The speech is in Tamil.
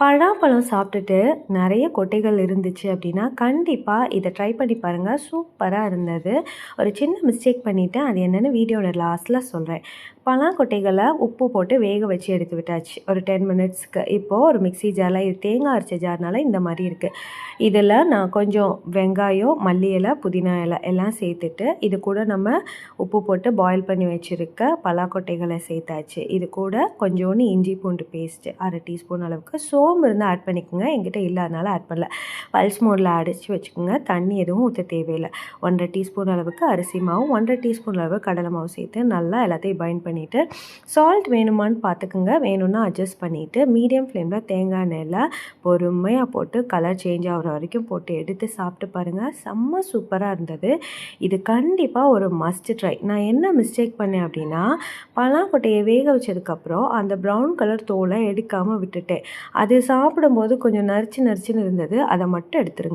பழாப்பழம் சாப்பிட்டுட்டு நிறைய கொட்டைகள் இருந்துச்சு அப்படின்னா கண்டிப்பாக இதை ட்ரை பண்ணி பாருங்கள் சூப்பராக இருந்தது. ஒரு சின்ன மிஸ்டேக் பண்ணிவிட்டேன் அது என்னென்னு வீடியோவில் லாஸ்ட்டில் சொல்கிறேன் பலாக்கொட்டைகளை உப்பு போட்டு வேக வச்சு எடுத்து விட்டாச்சு. ஒரு டென் மினிட்ஸ்க்கு இப்போது ஒரு மிக்சி ஜாரில் இது தேங்காய் அரைச்ச ஜார்னால இந்த மாதிரி இருக்குது இதில் நான் கொஞ்சம் வெங்காயம் மல்லி இலை புதினா இலை எல்லாம் சேர்த்துட்டு இது கூட நம்ம உப்பு போட்டு பாயில் பண்ணி வச்சுருக்க பலாக்கொட்டைகளை சேர்த்தாச்சு. இது கூட கொஞ்சோண்டு இஞ்சி பூண்டு பேஸ்ட்டு அரை டீஸ்பூன் அளவுக்கு ஃபோம் இருந்தால் ஆட் பண்ணிக்கோங்க. எங்கிட்ட இல்லாதனால ஆட் பண்ணல. பல்ஸ் மோடில் அடித்து வச்சுக்கோங்க. தண்ணி எதுவும் ஊற்ற தேவையில்லை. ஒன்றரை டீஸ்பூன் அளவுக்கு அரிசி மாவும் ஒன்றரை டீஸ்பூன் அளவு கடலை மாவு சேர்த்து நல்லா எல்லாத்தையும் பைண்ட் பண்ணிவிட்டு சால்ட் வேணுமான்னு பார்த்துக்குங்க. வேணும்னா அட்ஜஸ்ட் பண்ணிவிட்டு மீடியம் ஃப்ளேமில் தேங்காய் நெல்லை பொறுமையாக போட்டு கலர் சேஞ்ச் ஆகிற வரைக்கும் போட்டு எடுத்து சாப்பிட்டு பாருங்கள் செம்ம சூப்பராக இருந்தது. இது கண்டிப்பாக ஒரு மஸ்ட் ட்ரை நான் என்ன மிஸ்டேக் பண்ணேன் அப்படின்னா பலாக்கொட்டையை வேக வச்சதுக்கப்புறம் அந்த ப்ரௌன் கலர் தோலை எடுக்காமல் விட்டுட்டேன். அது அது சாப்பிடும்போது கொஞ்சம் நரிச்சு நரிச்சுன்னு இருந்தது. அதை மட்டும் எடுத்துருங்க.